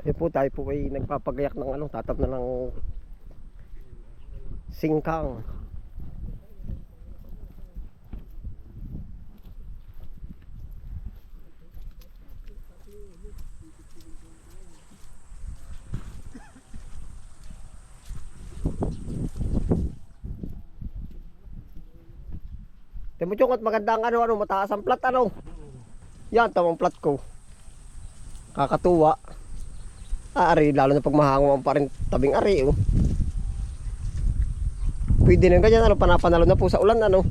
Tayo po, tayo po ay nagpapagayak ng ano, tatap na ng singkang. Timo at magandang ano ano mataas ang plat ano. Yan tamang plat ko. Kakatuwa. Ari, lalo na pag mahango ang pa rin tabing ari oh. Pwede na ganyan ano panapanalo na po sa ulan ano.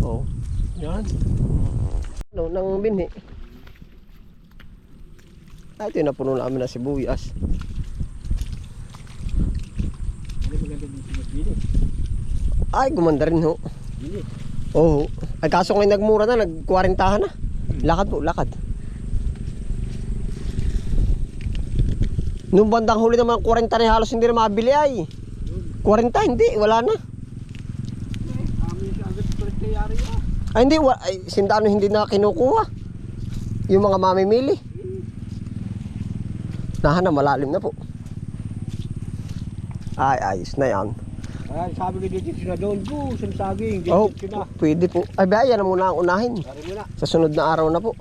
Oo. Oh. Yan. Ano nang binhi. Ah, ito yung napuno namin ng sibuyas. Magbili. Ay, gumanda rin ho. Oo. Ay kaso ngayon nagmura na, nag-40 na. Lakad po, lakad. Nung bandang huli naman, 40 na halos hindi na mabili ay. 40 hindi, wala na. Ay hindi, wa, ay, sindano hindi na kinukuha. Yung mga mamimili. Nahan na, malalim na po. Ay, ayos na yan. Ay, sabi ko dito sila doon po, sa saging. Dito Oh, sila. pwede po. Ay, baya na muna ang unahin. Na. Sa sunod na araw na po.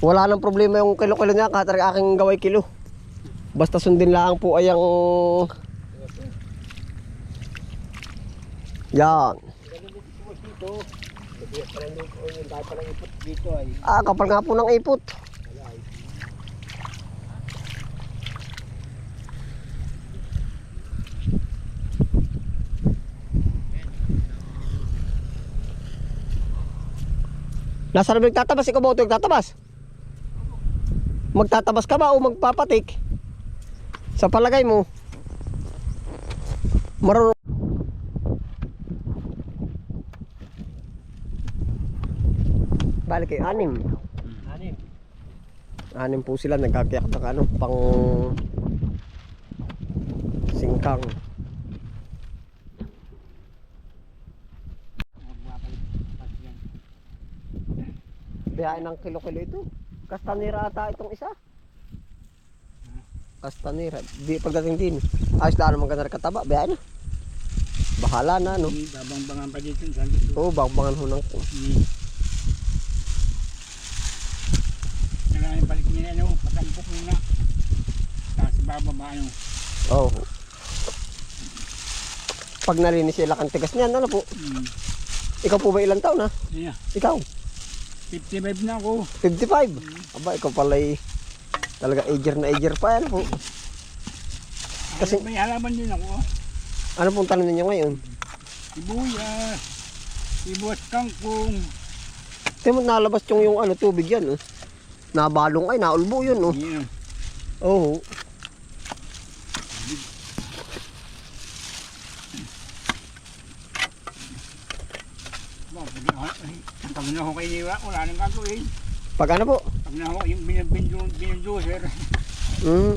Wala nang problema yung kilo-kilo niya, kahit aking gaway kilo. Basta sundin lang po ay ang... Yan. Ah, kapal nga po ng ipot. Nasaan na magtatabas? Ikaw ba ito magtatabas? Magtatabas ka ba o magpapatik? Sa palagay mo? Marunong. Balik kayo, anim. Anin. Anim po sila nagkakayak ng ano, pang singkang. Biyahe ng kilo-kilo ito. Kastanira ata itong isa. Kastanira. Di pagdating din. Ayos lang naman ganda kataba. Biyahe na. Bahala na no. Hindi, babang-bangan pa dito. Oo, bakbangan ho ng Hmm. Kailangan yung balik niya ano, patampok muna. Tapos bababa ano. Oo. Pag nalinis sila kang tigas niyan, ano po? Hmm. Ikaw po ba ilang taon ha? Yeah. Ikaw? 55 na ako. 55? Aba, ikaw pala talaga ager na ager pa yan po. Kasi- may halaman din ako. ah. Ano pong tanong ninyo ngayon? Sibuyas. Sibuyas kangkong. Timo nalabas yung yung ano tubig yan oh. Nabalong ay naulbo yun oh. Yeah. Oo. Gagawin. Pag ano po? Na ako yung binunduser, Mm.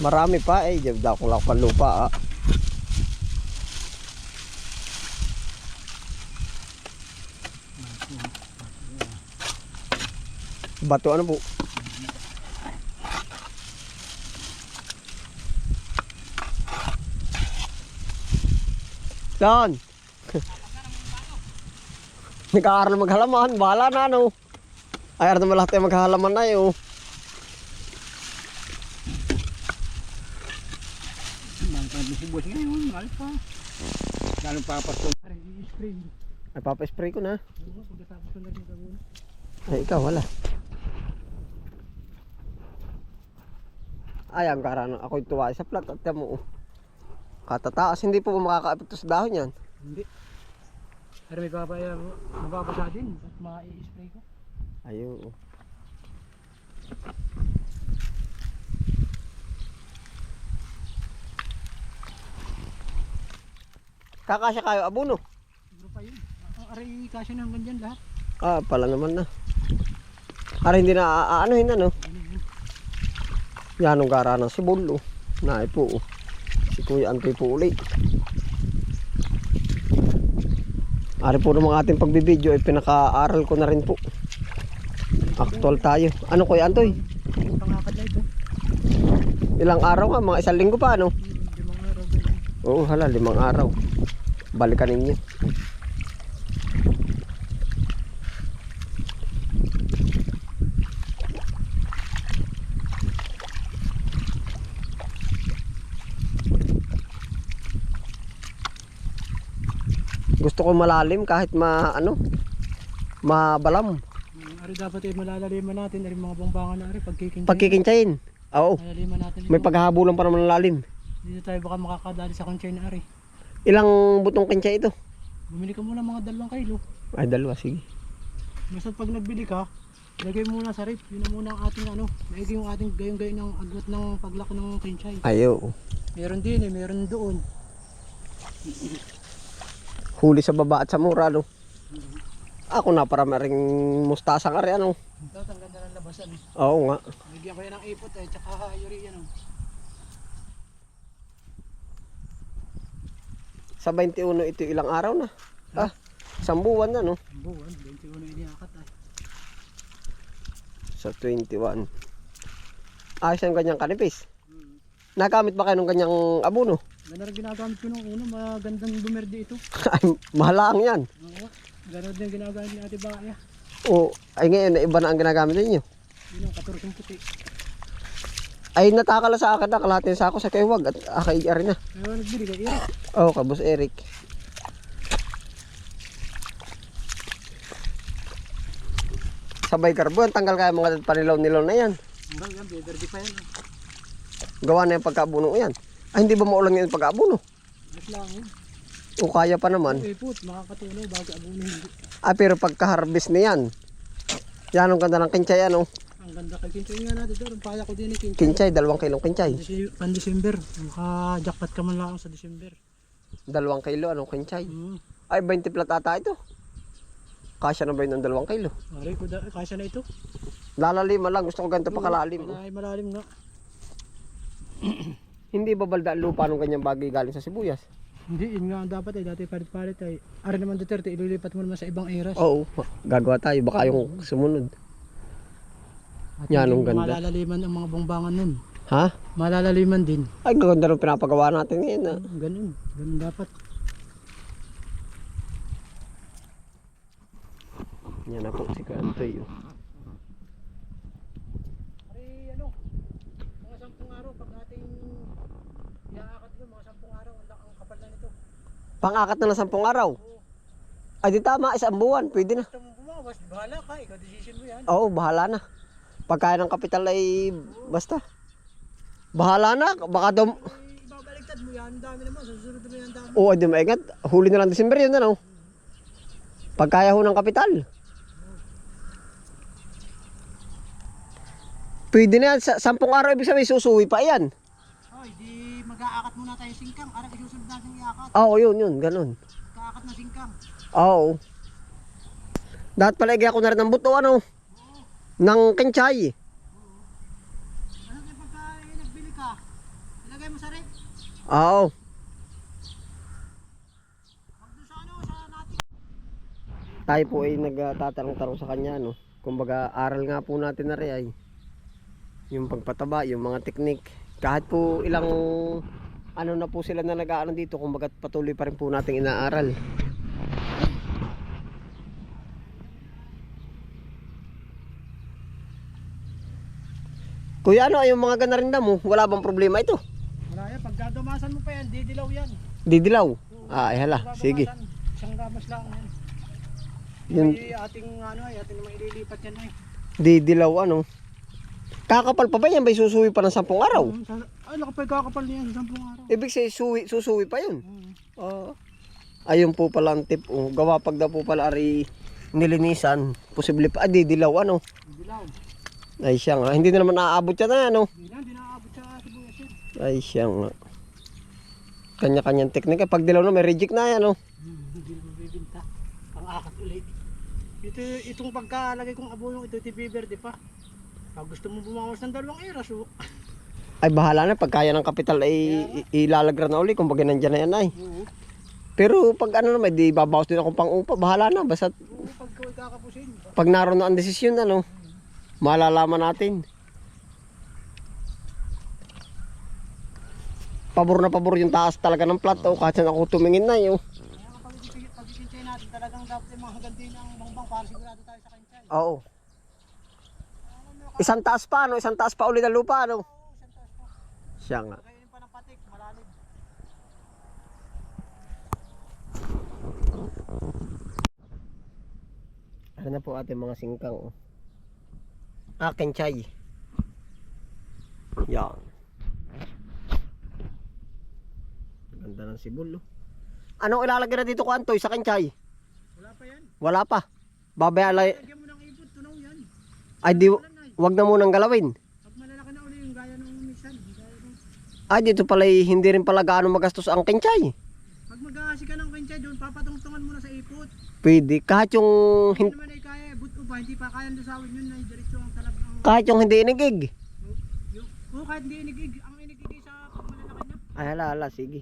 Marami pa eh. Diyan daw ko lang pa lupa ah. Bato ano po? Yan. Nag-aaral maghalaman. Bahala na ano. Ay, aral naman lahat tayo maghalaman na yun. mahal pa ng sibuyas ngayon, mahal pa. Lalo papasto. Ay, papa-spray ko na. Na. Ay, ikaw, wala. Ay, ang karano. Ako'y tuwa sa plat. At mo, oh. Katataas, hindi po makakaapekto sa dahon yan. Hindi. Pero may kapaya, mababasa din. At ma-i-spray ko. Ayun. oh. Kakasya kayo, abuno. Siguro pa yun. Ang aray kasi nang ganyan lahat. Ah, pala naman na. Ara hindi na aanohin ano. Yan ang gara ng sibulo. Naay po. oh. Si Kuya Antoy po uli. Ari po ng mga ating pagbibideo ay pinaka-aral ko na rin po. Actual tayo. Ano Kuya Antoy? Yung pangakad na ito. Ilang araw nga, mga isang linggo pa, ano? Limang araw. Oo, hala, limang araw. Balikan ninyo. Gusto ko malalim kahit ma ano mabalam. Hmm, Ari dapat ay malalaliman natin. Ari mga bangbangan na ari. Pagkikintin. Pagkikintsayin. Oo, Malaliman natin. may paghahabulan pa naman ng lalim. Dito tayo baka makakadali sa kunsay na ari. Ilang butong kintsay ito? Bumili ka muna mga dalawang kilo. Ay, dalawa, sige. Basta pag nagbili ka, lagay muna sa rip. Yun na muna ang ating ano. Maigi yung ating gayong-gayon ng agwat ng paglaki ng kinchay. Ayo. Meron din eh, meron doon. Huli sa baba at sa mura, no? Ako na para maring mustasa ka rin, ano? Ito, ang ganda ng labasan eh. Oo nga. Bigyan ko yan ng ipot eh, tsaka yuri yan oh. Sa 21 ito ilang araw na. Ah, isang buwan na, no? Ang buwan, 21 iniakat ay. Sa 21. Ayos ang ganyang kanipis. Hmm. Nagamit ba kayo ng ganyang abono? Ganda rin ginagamit ko nung una, magandang bumerde ito. Ay, mahalang yan. Oo, gano'n din ginagamit ni Ate Baya. O, ay ngayon, iba na ang ginagamit ninyo. Yun ang katursong puti. Ay, natakala sa akin na kalahatin sa ako sa kaywag at akay rin na. Kaya nagbili ka, Eric. Oo, oh, kabos Eric. Sabay karbon, tanggal kaya mga panilaw-nilaw na yan. Hanggang yan, bumerde pa yan. oh. Gawa na yung pagkaabuno yan. Ay, hindi ba maulang yung pagkaabuno? Mas lang yun. O kaya pa naman. Ang ipot, makakatulong bago abuno hindi. Ah, pero pagka-harvest na yan, yan ang ganda ng kinchay, ano? Ang ganda kay Kinchay nga natin doon. Paya ko din ni Kinchay. Kinchay, dalawang kilong kinchay. Pan December. Maka-jackpot ka man lang sa December. Dalawang kilo, anong kinchay? Hmm. Ay, 20 plat ata ito. Kasya na ba yun ng dalawang kilo? Mari ko da, kasya na ito. Lalaliman lang, gusto ko ganito pa kalalim. Ay, malalim nga. Hindi ba balda lupa ng ganyang bagay galing sa sibuyas? Hindi, yun nga ang dapat eh. Dati palit-palit ay. Ari naman Duterte, ililipat mo naman sa ibang eras. Oo, gagawa tayo. Baka yung sumunod. At yan, ang ganda. Malalaliman ang mga bangbangan nun. Ha? Malalaliman din. Ay, gaganda rin pinapagawa natin ngayon. ah. Ganun. Ganun dapat. Yan na po si Kantoy. Ari, ano, mga sampung araw, pag ating iaakat ko, mga sampung araw, ang kapal na nito. Pangakat na lang sampung araw. Ay, di tama. Isang buwan. Pwede na. Gusto mong bumawas, bahala ka, ikaw decision mo yan. Oo, bahala na. Pagkaya ng kapital ay basta. Bahala na. Baka. Ay, ibabaliktad mo yan, dami naman, susunod mo yan, dami. Oo, di maingat. Huli na lang December yun, ano? Pagkaya ho ng kapital. Pwede na yan. Sa sampung araw, ibig sabihin, susuwi pa yan. Muna tayo singkang, ara isusunod natin iakat. Oo, yun, yun. Ganun. Kaakat na singkang. Oo. Dapat pala igay ako na rin ng buto, ano? Ng kinchay. Ano kaya pagka eh, nagbili ka, ilagay mo sa rep, Oo. doon sa ano, sa natin. Tayo po ay nagtatanong-tanong sa kanya, no? Kumbaga, aral nga po natin na rin ay yung pagpataba, yung mga teknik. Kahit po ilang ano na po sila na nag-aano dito, kumbaga patuloy pa rin po nating inaaral. Kuya, ano yung mga ganarinda mo? Wala bang problema ito? Wala yan, pagka dumasan mo pa yan, didilaw yan. Didilaw. Ah, ay hala, sige. Isang gamas lang yan. Yun, Ay, ating ano ay, ating naman ililipat yan ay. didilaw ano. Kakapal pa ba yan? May susuwi pa ng sampung araw? Hmm, sa- Ay, nakapal kakapal niyan sa 10 araw. Ibig sabihin, suwi, susuwi pa yun. Hmm. Oo. ayun po pala ang tip. Oh. Gawa pag daw po pala ari nilinisan. Posible pa. Ah, didilaw ano. Dilaw. Ay siya nga. Hindi na naman naaabot yan na ano. Hindi na, hindi naaabot sa sibuyas yan. Ay siya nga. Kanya-kanyang teknika. Pag dilaw na may reject na yan oh. Hmm, Hindi na mabibinta. Ang akat ulit. Ito, itong pagkalagay kong abonong ito, TV Verde pa. Pag gusto mo bumawas ng dalawang eras, oh. Ay bahala na, pag kaya ng kapital ay ilalagra na uli, kumbaga nandyan na yan ay. Pero pag ano naman, di babawas din akong pang-upa, bahala na, basta pag kakapusin. pag naroon na ang desisyon, ano, malalaman natin. Pabor na pabor yung taas talaga ng plato, oh. kahit saan ako tumingin na yun. Kaya kapag pag natin, talagang dapat yung mga hanggang din ang bangbang para sigurado tayo sa kanya. Oo. Isang taas pa, no? Isang taas pa uli ng lupa, no? Siya nga. Ano na po ating mga singkang. oh. Akin chay. Yan. Ganda ng sibol, oh. Anong ilalagay na dito ko, Antoy, sa kinchay? Wala pa yan. Wala pa. Babayalay. Lagyan mo ng ibot, tunaw yan. Ay, di, Wala na eh. Wag na munang galawin. Pag malalaki na uli yung gaya ng minsan. Gaya ng... Ay, dito pala, eh, hindi rin pala gaano magastos ang kinchay. Pag mag-aasi ka ng kinsay doon, papatungtungan mo na sa ipot. Pwede. Kahit yung, Hindi hin- naman ay kaya, but pa, hindi pa kaya lusawin yun na diretso ang talab ng... kahit yung hindi inigig. Yung, oh, kahit hindi inigig, ang inigig sa pag malalaki na. Ay, hala, hala, sige.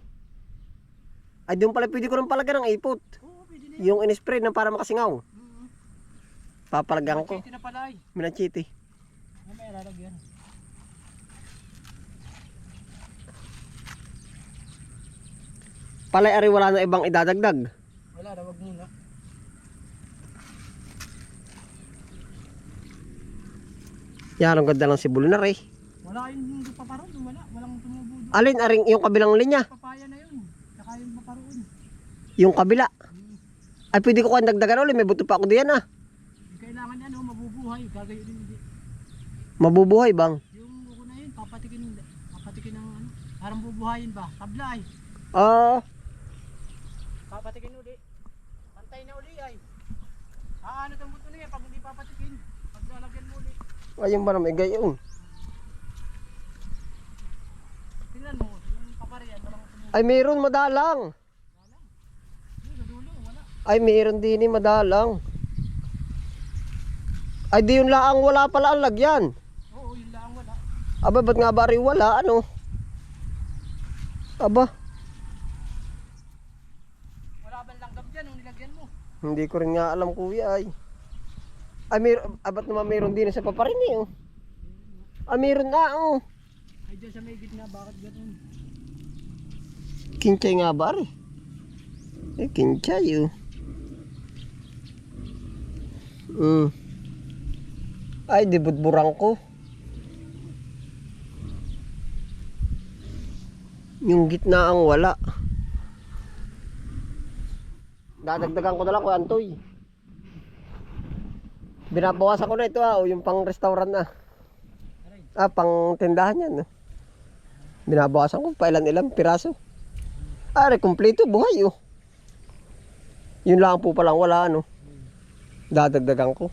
Ay, doon pala pwede ko rin palagyan ng ipot. Oo, pwede na yun. Yung in-spray na para makasingaw. Oo. Papalagyan ko. Chiti na pala ay. Minachiti. Lalagyan? Palay ari wala na ibang idadagdag. Wala na, wag muna. Yan, ang ganda ng sibol na rin. Wala yung paparoon, wala. Walang tumubo doon. Alin, aring yung kabilang linya. Papaya na yun. Saka yung paparoon. Yung kabila. Ay, pwede ko kang dagdagan ulit. May buto pa ako diyan ah. Kailangan yan, oh, mabubuhay. Gagayon din. Mabubuhay bang? Yung uko na yun, papatikin, papatikin ng ano. Parang bubuhayin ba? Tablay. Ah, Papatikin uli. Pantay na uli ay. Aano tong buto na yan pag hindi papatikin. Pag lalagyan mo uli. ayun ba naman gayon. Tingnan mo, yung paparian, walang. Ay, mayroon madalang. Yung sa dulo, wala. Ay, mayroon din eh, madalang. Ay, di yun laang wala pala ang lagyan. Oo, yun lang wala. Aba, ba't nga ba rin wala? Ano? Aba, Wala bang langgam dyan nung nilagyan mo? hindi ko rin nga alam kuya ay. Ay, mayroon, abat naman mayroon din sa paparin eh. Oh. Ah, mayroon na oh. Ay dyan sa may gitna, bakit ganun? Kinchay nga ba rin? Eh, kinchay oh. Mm. Ay, di budburang ko. Yung gitna ang wala. Dadagdagan ko na lang ko Antoy. Binabawasan ko na ito ah, yung pang restaurant na. Ah, pang tindahan yan. ah. Binabawasan ko pa ilan ilang piraso. Ah, kumpleto buhay oh. Yun lang po palang wala ano. Dadagdagan ko.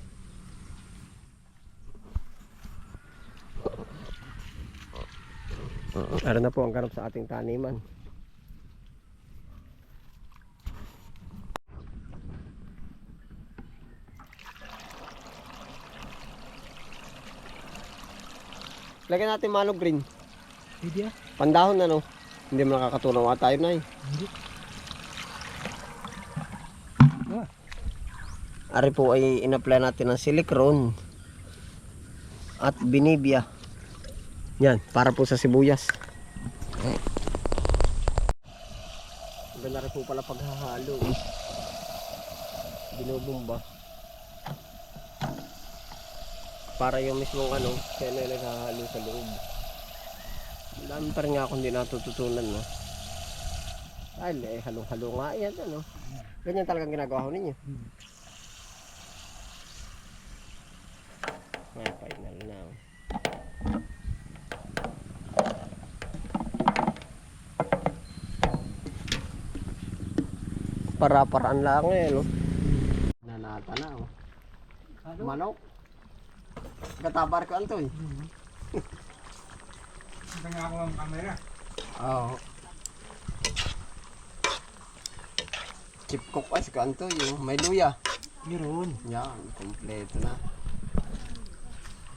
Ano na po ang ganap sa ating taniman. Lagyan natin manok green. Hindi ah. Pandahon na no. Hindi mo nakakatulong nga tayo na eh. Hindi. Ari po ay in-apply natin ng silicone at binibia. Yan, para po sa sibuyas. Ganda rin po pala paghahalo. eh. Binubumba. Para yung mismong ano, kaya na naghahalo sa loob. Dami pa rin nga akong hindi natututunan, no? Ay, eh, halong-halo nga yan, ano? Ganyan talagang ginagawa ko ninyo. Para-paraan lang eh, no? Nanata na, oh. Ano? Manok. Katabar ko anto, eh. Tanga ako ang camera. Oo. Chip cook ay si kanto, yung may luya. Meron. Yan, kompleto na.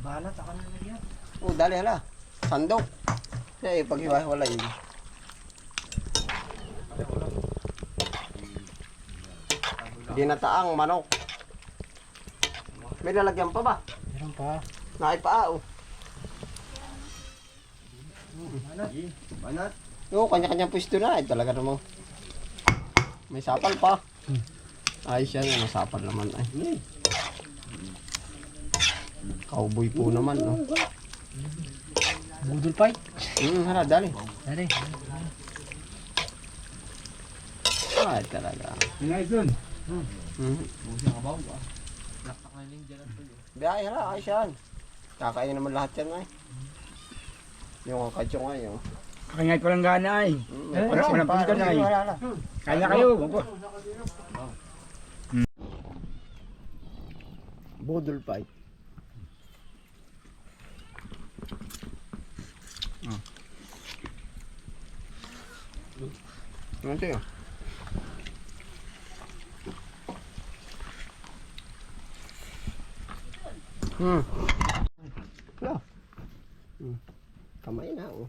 Balat, ako na lagyan. Oh, dali hala. Sandok. Eh, paghiwa-wala yun. Dinataang manok. May lalagyan pa ba? Meron pa. Naipaa oh. Balat. Banat. Oo, kanya-kanyang pwesto na. Eh, talaga namang may sapal pa. Ayos yan, may sapal naman. Ay. Cowboy po naman, no? Budol fight. Hmm, hala, dali. Dali. Ay, talaga. Ngay dun. Hmm. Biyahe, hala, ayos yan. Kakainin naman lahat yan, ay. Yung kadyo nga, yung. Kanya ko lang gana ay. Hmm, Eh, wala, walang pagka na, eh. Wala, wala. Kaya kayo. Opo. Budol fight. Ano ito yun? Hmm. Wala. Hmm. Kamay na, oh.